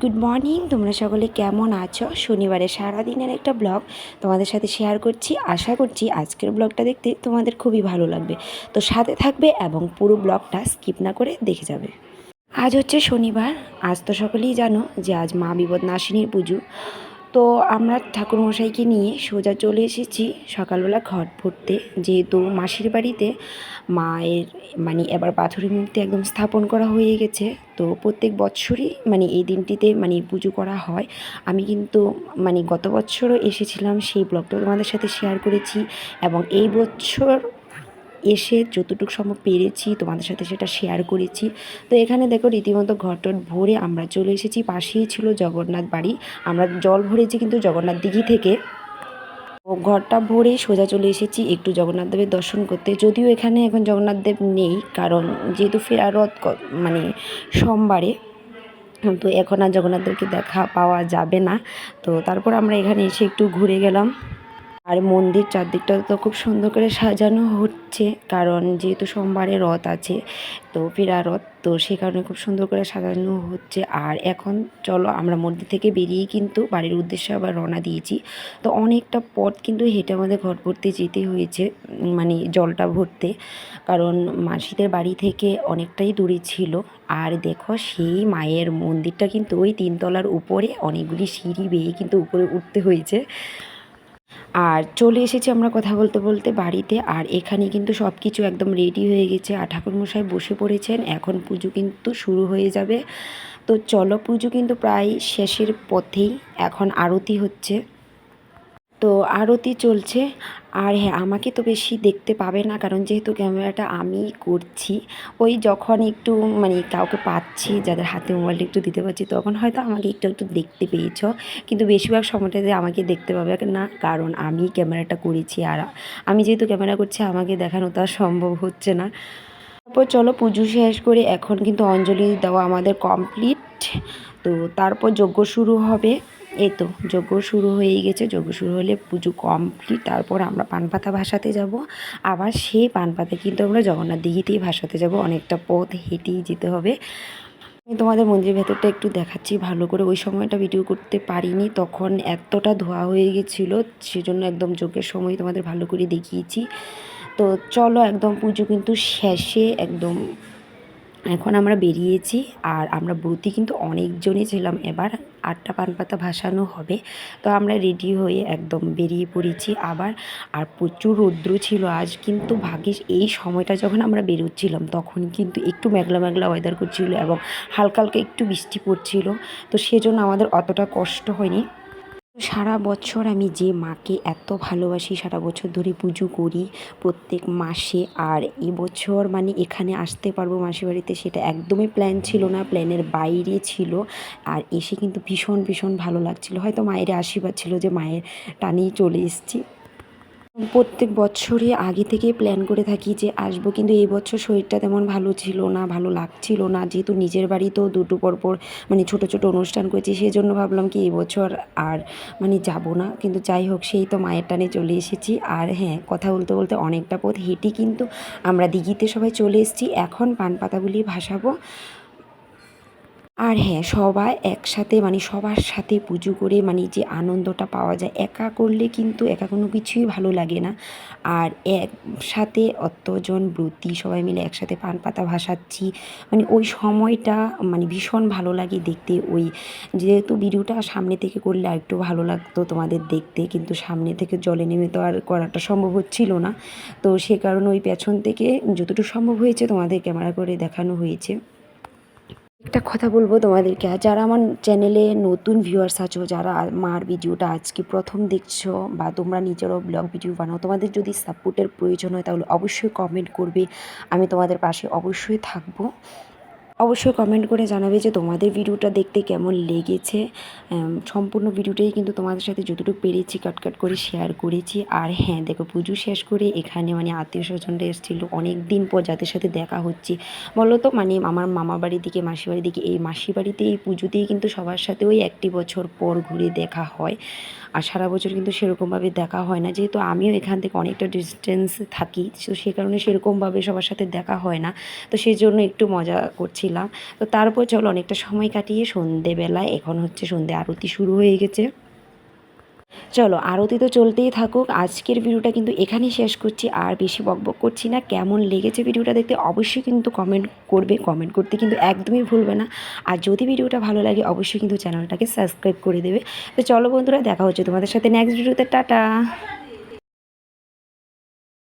Good morning তোমরা সকলে কেমন আছো? শনিবারে সারাদিনের একটা ব্লগ তোমাদের সাথে শেয়ার করছি। আশা করছি আজকের ব্লগটা দেখতে তোমাদের খুবই ভালো লাগবে। তো সাথে থাকবে এবং পুরো ব্লগটা স্কিপ না করে দেখে যাবে। আজ হচ্ছে শনিবার। আজ তো সকলেই জানো যে আজ মা বিপদ নাসিনীর পুজো। তো আমরা ঠাকুরমশাইকে নিয়ে সোজা চলে এসেছি সকালবেলা ঘট ভরতে। যেহেতু মাসির বাড়িতে মায়ের মানে এবার পাথরের মূর্তি একদম স্থাপন করা হয়ে গেছে, তো প্রত্যেক বছরই মানে এই দিনটিতে মানে পুজো করা হয়। আমি কিন্তু মানে গত বছরও এসেছিলাম, সেই ব্লগটাও তোমাদের সাথে শেয়ার করেছি এবং এই বছর এসে যতটুকু সম্ভব পেরেছি, তোমাদের সাথে সেটা শেয়ার করেছি। তো এখানে দেখো রীতিমতো ঘটট ভরে আমরা চলে এসেছি, পাশেই ছিল জগন্নাথ বাড়ি। আমরা জল ভরেছি কিন্তু জগন্নাথ দিঘি থেকে। ঘরটা ভরে সোজা চলে এসেছি একটু জগন্নাথ দেবের দর্শন করতে। যদিও এখানে এখন জগন্নাথ দেব নেই, কারণ যেহেতু ফেরারত মানে সোমবারে, তো এখন আর জগন্নাথ দেবকে দেখা পাওয়া যাবে না। তো তারপর আমরা এখানে এসে একটু ঘুরে গেলাম। আর মন্দির চারদিকটা তো খুব সুন্দর করে সাজানো হচ্ছে, কারণ যেহেতু সোমবারে রথ আছে, তো ফেরা রথ, তো সে কারণে খুব সুন্দর করে সাজানো হচ্ছে। আর এখন চলো আমরা মন্দির থেকে বেরিয়ে কিন্তু বাড়ির উদ্দেশ্যে আবার রওনা দিয়েছি। তো অনেকটা পথ কিন্তু হেঁটে আমাদের ঘর ভরতে যেতে হয়েছে মানে জলটা ভরতে, কারণ মাসিদের বাড়ি থেকে অনেকটাই দূরে ছিল। আর দেখো সেই মায়ের মন্দিরটা কিন্তু ওই তিনতলার উপরে অনেকগুলি সিঁড়ি বেয়ে কিন্তু উপরে উঠতে হয়েছে। আর চলে এসেছি আমরা কথা বলতে বলতে বাড়িতে। আর এখানে কিন্তু সব কিছু একদম রেডি হয়ে গেছে। আর ঠাকুরমশাই বসে পড়েছেন। এখন পুজো কিন্তু শুরু হয়ে যাবে। তো চলো পুজো কিন্তু প্রায় শেষের পথেই এখন আরতি হচ্ছে। তো আরতি চলছে। আর হ্যাঁ আমাকে তো বেশি দেখতে পাবে না, কারণ যেহেতু ক্যামেরাটা আমি করছি, ওই যখন একটু মানে কাউকে পাচ্ছি, যাদের হাতে মোবাইলটা একটু দিতে পারছি, তখন হয়তো আমাকে একটু একটু দেখতে পেয়েছ। কিন্তু বেশিরভাগ সময়টাতে আমাকে দেখতে পাবে না, কারণ আমি ক্যামেরাটা করেছি। আর আমি যেহেতু ক্যামেরা করছি, আমাকে দেখানো তো আর সম্ভব হচ্ছে না। তারপর চলো পুজো শেষ করে, এখন কিন্তু অঞ্জলি দেওয়া আমাদের কমপ্লিট তো তারপর যজ্ঞ শুরু হবে। এই তো, যজ্ঞ শুরু হয়ে গেছে। যজ্ঞ শুরু হলে পুজো কমপ্লিট তারপর আমরা পানপাতা ভাসাতে যাব। আবার সেই পানপাতা কিন্তু আমরা জগন্নাথ দিঘিতেই ভাসাতে যাব। অনেকটা পথ হেঁটেই যেতে হবে। আমি তোমাদের মন্দিরের ভেতরটা একটু দেখাচ্ছি। ভালো করে ওই সময়টা ভিডিও করতে পারিনি। তখন এতটা ধোয়া হয়ে গেছিল, সেজন্য একদম যোগের সময় তোমাদের ভালো করে দেখিয়েছি। তো চলো একদম পুজো কিন্তু শেষে একদম এখন আমরা বেরিয়েছি আর আমরা ব্রতী কিন্তু অনেকজনই ছিলাম। এবার আটটা পান পাতা ভাসানো হবে। তো আমরা রেডি হয়ে একদম বেরিয়ে পড়েছি আবার। আর প্রচুর রৌদ্র ছিল আজ, কিন্তু ভাগ্যিস এই সময়টা যখন আমরা বেরোচ্ছিলাম, তখন কিন্তু একটু মেঘলা মেঘলা ওয়েদার করছিল এবং হালকা হালকা একটু বৃষ্টি পড়ছিল। তো সেজন্য আমাদের অতটা কষ্ট হয়নি। সারা বছর আমি যে মাকে এত ভালোবাসি, সারা বছর ধরে পুজো করি প্রত্যেক মাসে। আর এবছর মানে এখানে আসতে পারব মাসি বাড়িতে সেটা একদমই প্ল্যান ছিল না প্ল্যানের বাইরে ছিল। আর এসে কিন্তু ভীষণ ভীষণ ভালো লাগছিল। হয়তো মায়ের আশীর্বাদ ছিল যে মায়ের টানেই চলে এসেছি। প্রত্যেক বছরই আগে থেকে প্ল্যান করে থাকি যে আসব, কিন্তু এই বছর শরীরটা তেমন ভালো ছিল না, ভালো লাগছিল না। যেহেতু নিজের বাড়িতেও দুটো পরপর মানে ছোট ছোট অনুষ্ঠান করেছি সেই জন্য ভাবলাম কি এই বছর আর মানে যাব না। কিন্তু যাই হোক, সেই তো মায়ের টানে চলে এসেছি। আর হ্যাঁ কথা বলতে বলতে অনেকটা পথ হেঁটে কিন্তু আমরা দিঘিতে সবাই চলে এসেছি। এখন পান পাতাগুলি ভাসাবো। আর হ্যাঁ সবাই একসাথে মানে সবার সাথে পুজো করে মানে যে আনন্দটা পাওয়া যায়, একা করলে কিন্তু একা কোনো কিছুই ভালো লাগে না। আর একসাথে অতজন ব্রতী সবাই মিলে একসাথে পান পাতা ভাসাচ্ছি। মানে ওই সময়টা মানে ভীষণ ভালো লাগে দেখতে। ওই যেহেতু ভিডিওটা সামনে থেকে করলে আর একটু ভালো লাগতো তোমাদের দেখতে, কিন্তু সামনে থেকে জলে নেমে তো আর করাটা সম্ভব হচ্ছিল না। তো সে কারণে ওই পেছন থেকে যতটুকু সম্ভব হয়েছে তোমাদের ক্যামেরা করে দেখানো হয়েছে। একটা কথা বলব তোমাদেরকে। যারা আমার চ্যানেলে নতুন ভিউয়ার্স আছো, যারা মার ভিডিওটা আজকে প্রথম দেখছ বা তোমরা নিজেরও ব্লগ ভিডিও বানাও, তোমাদের যদি সাপোর্টের প্রয়োজন হয়, তাহলে অবশ্যই কমেন্ট করবে। আমি তোমাদের পাশে অবশ্যই থাকব। অবশ্যই কমেন্ট করে জানাবে যে তোমাদের ভিডিওটা দেখতে কেমন লেগেছে। সম্পূর্ণ ভিডিওটাই কিন্তু তোমাদের সাথে যতটুকু পেরেছি কাট কাট করে শেয়ার করেছি। আর হ্যাঁ দেখো, পুজো শেষ করে এখানে মানে আত্মীয় স্বজনরা এসেছিল। অনেক দিন পর যাদের সাথে দেখা হচ্ছে। বলো তো মানে আমার মামা বাড়ির দিকে মাসি বাড়ির দিকে, এই মাসি বাড়িতে এই পুজোতেই কিন্তু সবার সাথে ওই একটি বছর পর ঘুরে দেখা হয়। আর সারা বছর কিন্তু সেরকমভাবে দেখা হয় না। যেহেতু আমিও এখান থেকে অনেকটা ডিস্টেন্স থাকি, তো সে কারণে সেরকমভাবে সবার সাথে দেখা হয় না। তো সেই জন্য একটু মজা করছি। ছিলাম। তো তারপর চলো অনেকটা সময় কাটিয়ে সন্ধেবেলায় এখন হচ্ছে সন্ধে আরতি শুরু হয়ে গেছে। চলো আরতি তো চলতেই থাকুক, আজকের ভিডিওটা কিন্তু এখানেই শেষ করছি, আর বেশি বকবক করছি না, কেমন লেগেছে ভিডিওটা দেখতে অবশ্যই কিন্তু কমেন্ট করবে কমেন্ট করতে কিন্তু একদমই ভুলবে না। আর যদি ভিডিওটা ভালো লাগে, অবশ্যই কিন্তু চ্যানেলটাকে সাবস্ক্রাইব করে দেবে। তো চলো বন্ধুরা, দেখা হচ্ছে তোমাদের সাথে নেক্সট ভিডিওতে টাটা!